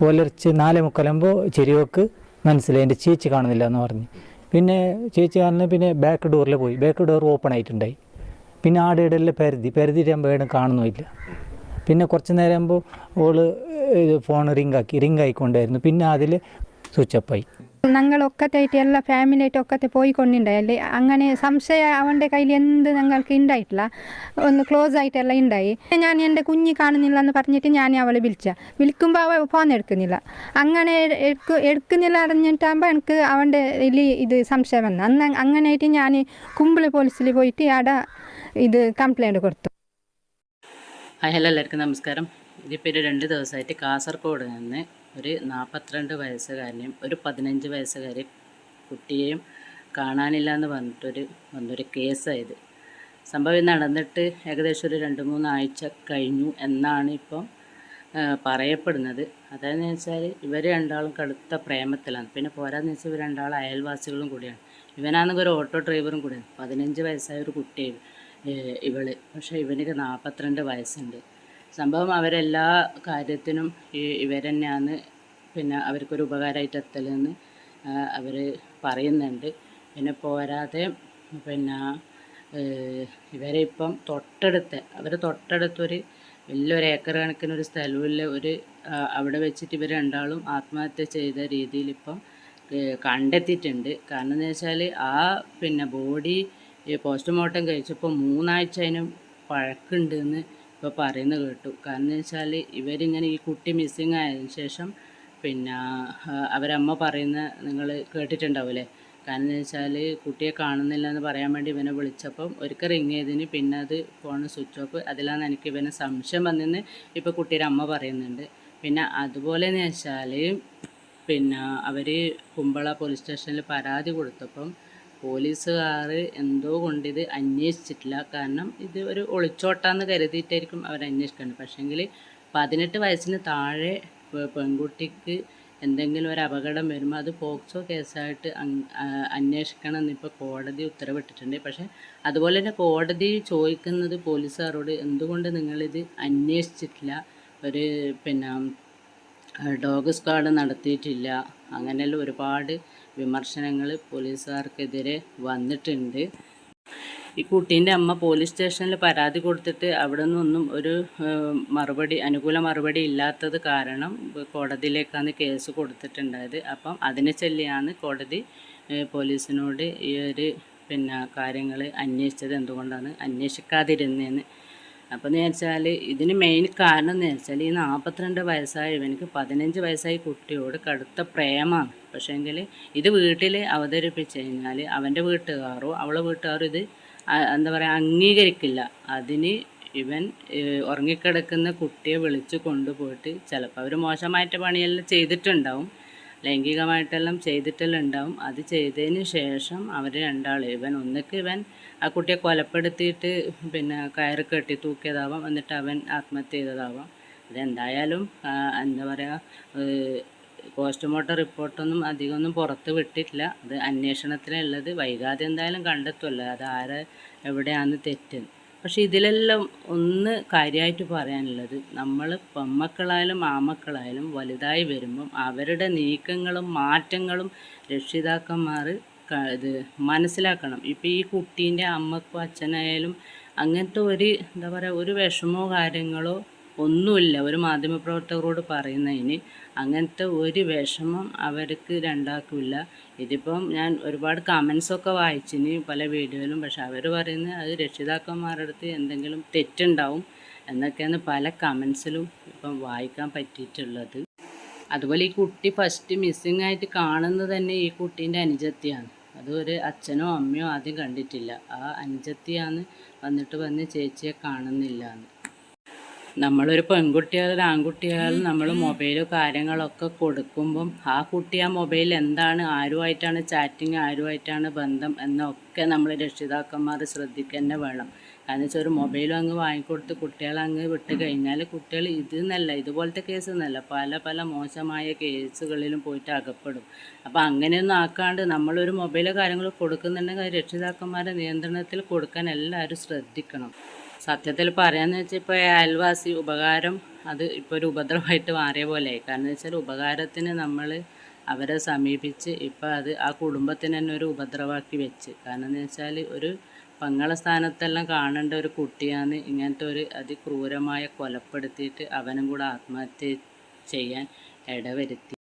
പുലർച്ചെ നാലേ മുക്കാലാകുമ്പോൾ ചെരിവക്ക് മനസ്സിലായി. എന്റെ ചേച്ചി കാണുന്നില്ല എന്ന് പറഞ്ഞു. പിന്നെ ചേച്ചി കാണുന്ന പിന്നെ ബാക്ക് ഡോറിൽ പോയി. ബാക്ക് ഡോർ ഓപ്പൺ ആയിട്ടുണ്ടായി. പിന്നെ ആടെ പരിധി. പരിധി പരുതിയിട്ടാകുമ്പോൾ ഏടും കാണുന്നുമില്ല. പിന്നെ കുറച്ച് നേരം ആകുമ്പോൾ ഓൾ ഫോൺ റിംഗ് ആക്കി. റിങ് ആയിക്കൊണ്ടായിരുന്നു. പിന്നെ അതിൽ സ്വിച്ച് ഓഫ് ആയി. ഞങ്ങൾ ഒക്കത്തായിട്ട് എല്ലാ ഫാമിലി ആയിട്ട് ഒക്കത്തെ പോയിക്കൊണ്ടുണ്ടായി. അങ്ങനെ സംശയം അവന്റെ കയ്യിൽ എന്ത് ഞങ്ങൾക്ക് ഉണ്ടായിട്ടില്ല ഒന്ന് ക്ലോസ് ആയിട്ടെല്ലാം ഉണ്ടായി ഞാൻ എന്റെ കുഞ്ഞി കാണുന്നില്ല എന്ന് പറഞ്ഞിട്ട് ഞാൻ അവളെ വിളിച്ച. വിളിക്കുമ്പോൾ അവൾ ഫോൺ എടുക്കുന്നില്ല. അങ്ങനെ എടുക്കു എടുക്കുന്നില്ല അറിഞ്ഞിട്ടാകുമ്പോൾ എനിക്ക് അവന്റെ ഇതിൽ ഇത് സംശയം വന്നു. അന്ന് അങ്ങനെയായിട്ട് ഞാൻ കുമ്പിളി പോലീസിൽ പോയിട്ട് അവിടെ ഇത് കംപ്ലൈന്റ് കൊടുത്തു. ഹലോ എല്ലാവർക്കും നമസ്കാരം. ഇതിപ്പോൾ ഒരു രണ്ട് ദിവസമായിട്ട് കാസർഗോഡ് നിന്ന് ഒരു നാൽപ്പത്തിരണ്ട് വയസ്സുകാരനെയും ഒരു പതിനഞ്ച് വയസ്സുകാരി കുട്ടിയെയും കാണാനില്ല എന്ന് പറഞ്ഞിട്ടൊരു വന്നൊരു കേസായത്. സംഭവം നടന്നിട്ട് ഏകദേശം ഒരു രണ്ട് മൂന്നാഴ്ച കഴിഞ്ഞു എന്നാണ് ഇപ്പം പറയപ്പെടുന്നത്. അതായെന്ന് വെച്ചാൽ ഇവർ രണ്ടാളും കടുത്ത പ്രേമത്തിലാണ്. പിന്നെ പോരാന്ന് വെച്ചാൽ ഇവർ രണ്ടാളും അയൽവാസികളും കൂടിയാണ്. ഇവനാണെങ്കിൽ ഒരു ഓട്ടോ ഡ്രൈവറും കൂടിയാണ്. പതിനഞ്ച് വയസ്സായ ഒരു ഏഹ് ഇവൾ. പക്ഷേ ഇവനിക്ക് നാൽപ്പത്തിരണ്ട് വയസ്സുണ്ട്. സംഭവം അവരെല്ലാ കാര്യത്തിനും ഇവരെന്നെയാണ് പിന്നെ അവർക്കൊരു ഉപകാരമായിട്ട് എത്തലെന്ന് അവർ പറയുന്നുണ്ട്. പിന്നെ പോരാതെ പിന്നെ ഇവരെ ഇപ്പം തൊട്ടടുത്ത് അവർ തൊട്ടടുത്തൊരു വലിയൊരു ഏക്കർ കണക്കിന് ഒരു സ്ഥലമില്ല ഒരു അവിടെ വെച്ചിട്ട് ഇവർ രണ്ടാളും ആത്മഹത്യ ചെയ്ത രീതിയിൽ ഇപ്പം കണ്ടെത്തിയിട്ടുണ്ട്. കാരണം എന്ന് വെച്ചാൽ ആ പിന്നെ ബോഡി പോസ്റ്റ്മോർട്ടം കഴിച്ചപ്പോൾ മൂന്നാഴ്ച അതിന് പഴക്കുണ്ടെന്ന് ഇപ്പോൾ പറയുന്നത് കേട്ടു. കാരണം എന്ന് വെച്ചാൽ ഇവരിങ്ങനെ ഈ കുട്ടി മിസ്സിങ് ആയതിനു ശേഷം പിന്നെ അവരമ്മ പറയുന്ന നിങ്ങൾ കേട്ടിട്ടുണ്ടാവില്ലേ? കാരണം എന്ന് വെച്ചാൽ കുട്ടിയെ കാണുന്നില്ല എന്ന് പറയാൻ വേണ്ടി ഇവനെ വിളിച്ചപ്പം ഒരിക്കൽ റിങ് ചെയ്തതിന് പിന്നെ അത് ഫോൺ സ്വിച്ച് ഓഫ് അതിലാണ് എനിക്ക് ഇവനെ സംശയം വന്നെന്ന് ഇപ്പോൾ കുട്ടിയുടെ അമ്മ പറയുന്നുണ്ട്. പിന്നെ അതുപോലെ എന്ന് വെച്ചാൽ പിന്നെ അവർ കുമ്പള പോലീസ് സ്റ്റേഷനിൽ പരാതി കൊടുത്തപ്പം പോലീസുകാർ എന്തോ കൊണ്ട് ഇത് അന്വേഷിച്ചിട്ടില്ല. കാരണം ഇത് ഒരു ഒളിച്ചോട്ടാന്ന് കരുതിയിട്ടായിരിക്കും അവർ അന്വേഷിക്കുന്നത് പക്ഷേങ്കിൽ പതിനെട്ട് വയസ്സിന് താഴെ പെൺകുട്ടിക്ക് എന്തെങ്കിലും ഒരു അപകടം വരുമ്പോൾ അത് പോക്സോ കേസായിട്ട് അന്വേഷിക്കണം എന്നിപ്പോൾ കോടതി ഉത്തരവിട്ടിട്ടുണ്ട്. പക്ഷേ അതുപോലെ തന്നെ കോടതി ചോദിക്കുന്നത് പോലീസുകാരോട് എന്തുകൊണ്ട് നിങ്ങളിത് അന്വേഷിച്ചിട്ടില്ല? ഒരു പിന്നെ ഡോഗ് സ്ക്വാഡ് നടത്തിയിട്ടില്ല. അങ്ങനെയുള്ള ഒരുപാട് വിമർശനങ്ങൾ പോലീസുകാർക്കെതിരെ വന്നിട്ടുണ്ട്. ഈ കുട്ടീന്റെ അമ്മ പോലീസ് സ്റ്റേഷനിൽ പരാതി കൊടുത്തിട്ട് അവിടെ നിന്നൊന്നും ഒരു മറുപടി അനുകൂല മറുപടി ഇല്ലാത്തത് കാരണം കോടതിയിലേക്കാണ് കേസ് കൊടുത്തിട്ടുണ്ടായത്. അപ്പം അതിനെ ചൊല്ലിയാണ് കോടതി പോലീസിനോട് ഈ ഒരു പിന്നെ കാര്യങ്ങൾ അന്വേഷിച്ചത് എന്തുകൊണ്ടാണ് അന്വേഷിക്കാതിരുന്നതെന്ന് അപ്പോൾ എന്ന് വെച്ചാൽ ഇതിന് മെയിൻ കാരണം എന്ന് വെച്ചാൽ ഈ നാൽപ്പത്തിരണ്ട് വയസ്സായ ഇവനിക്ക് പതിനഞ്ച് വയസ്സായ കുട്ടിയോട് കടുത്ത പ്രേമമാണ് പക്ഷേങ്കിൽ ഇത് വീട്ടിൽ അവതരിപ്പിച്ച് കഴിഞ്ഞാൽ അവന്റെ വീട്ടുകാരോ അവളെ വീട്ടുകാരോ ഇത് എന്താ പറയുക അംഗീകരിക്കില്ല. അതിന് ഇവൻ ഉറങ്ങിക്കിടക്കുന്ന കുട്ടിയെ വിളിച്ച് കൊണ്ടുപോയിട്ട് ചിലപ്പോൾ അവർ മോശമായിട്ട് പണിയെല്ലാം ചെയ്തിട്ടുണ്ടാവും. ലൈംഗികമായിട്ടെല്ലാം ചെയ്തിട്ടെല്ലാം ഉണ്ടാവും. അത് ചെയ്തതിന് ശേഷം അവർ രണ്ടാൾ ഇവൻ ഒന്നിക്ക് ഇവൻ ആ കുട്ടിയെ കൊലപ്പെടുത്തിയിട്ട് പിന്നെ കയറ് കെട്ടി തൂക്കിയതാവാം. എന്നിട്ട് അവൻ ആത്മഹത്യ ചെയ്തതാവാം. അതെന്തായാലും എന്താ പറയുക പോസ്റ്റ്മോർട്ടം റിപ്പോർട്ടൊന്നും അധികമൊന്നും പുറത്ത് വിട്ടിട്ടില്ല. അത് അന്വേഷണത്തിലുള്ളത്. വൈകാതെ എന്തായാലും കണ്ടെത്തുമല്ലോ അത് ആരെ എവിടെയാണ് തെറ്റ്. പക്ഷെ ഇതിലെല്ലാം ഒന്ന് കാര്യമായിട്ട് പറയാനുള്ളത് നമ്മൾ പെമ്മക്കളായാലും ആമക്കളായാലും വലുതായി വരുമ്പം അവരുടെ നീക്കങ്ങളും മാറ്റങ്ങളും രക്ഷിതാക്കന്മാർ ഇത് മനസ്സിലാക്കണം. ഇപ്പം ഈ കുട്ടീന്റെ അമ്മക്കും അച്ഛനായാലും അങ്ങനത്തെ ഒരു എന്താ പറയുക ഒരു വിഷമോ കാര്യങ്ങളോ ഒന്നുമില്ല. ഒരു മാധ്യമപ്രവർത്തകരോട് പറയുന്നതിന് അങ്ങനത്തെ ഒരു വിഷമം അവർക്ക് രണ്ടാക്കില്ല ഇതിപ്പം ഞാൻ ഒരുപാട് കമൻസൊക്കെ വായിച്ചിന് പല വീഡിയോയിലും. പക്ഷെ അവർ പറയുന്നത് അത് രക്ഷിതാക്കന്മാരുടെ അടുത്ത് എന്തെങ്കിലും തെറ്റുണ്ടാവും എന്നൊക്കെയാണ് പല കമൻസിലും ഇപ്പം വായിക്കാൻ പറ്റിയിട്ടുള്ളത്. അതുപോലെ ഈ കുട്ടി ഫസ്റ്റ് മിസ്സിങ് ആയിട്ട് കാണുന്നത് തന്നെ ഈ കുട്ടീന്റെ അനുജത്തിയാണ്. അത് ഒരു അച്ഛനോ അമ്മയോ ആദ്യം കണ്ടിട്ടില്ല. ആ അനുജത്തിയാണ് വന്നിട്ട് വന്ന് ചേച്ചിയെ കാണുന്നില്ല എന്ന് നമ്മളൊരു പെൺകുട്ടിയായാലും ആൺകുട്ടിയായാലും നമ്മൾ മൊബൈലോ കാര്യങ്ങളൊക്കെ കൊടുക്കുമ്പം ആ കുട്ടി ആ മൊബൈൽ എന്താണ് ആരുമായിട്ടാണ് ചാറ്റിങ് ആരുമായിട്ടാണ് ബന്ധം എന്നൊക്കെ നമ്മൾ രക്ഷിതാക്കന്മാർ ശ്രദ്ധിക്കുക വേണം. കാരണം വെച്ചാൽ ഒരു മൊബൈലും അങ്ങ് വാങ്ങിക്കൊടുത്ത് കുട്ടികളെ അങ്ങ് വിട്ട് കഴിഞ്ഞാൽ കുട്ടികൾ ഇത് എന്നല്ല ഇതുപോലത്തെ കേസ് എന്നല്ല പല പല മോശമായ കേസുകളിലും പോയിട്ട് അകപ്പെടും. അപ്പോൾ അങ്ങനെയൊന്നും ആക്കാണ്ട് നമ്മളൊരു മൊബൈലോ കാര്യങ്ങളോ കൊടുക്കുന്നുണ്ടെങ്കിൽ രക്ഷിതാക്കന്മാരുടെ നിയന്ത്രണത്തിൽ കൊടുക്കാൻ എല്ലാവരും ശ്രദ്ധിക്കണം. സത്യത്തിൽ പറയാന്ന് വെച്ചാൽ ഇപ്പോൾ അയൽവാസി ഉപകാരം അത് ഇപ്പോൾ ഒരു ഉപദ്രവമായിട്ട് മാറിയ പോലെയായി. കാരണം വെച്ചാൽ ഉപകാരത്തിന് നമ്മൾ അവരെ സമീപിച്ച് ഇപ്പം അത് ആ കുടുംബത്തിന് തന്നെ ഒരു ഉപദ്രവമാക്കി വെച്ച്. കാരണം എന്ന് വെച്ചാൽ ഒരു പങ്ങള സ്ഥാനത്തെല്ലാം കാണേണ്ട ഒരു കുട്ടിയാണ് ഇങ്ങനത്തെ ഒരു അതിക്രൂരമായ കൊലപ്പെടുത്തിയിട്ട് അവനും കൂടെ ആത്മഹത്യ ചെയ്യാൻ ഇടവരുത്തി.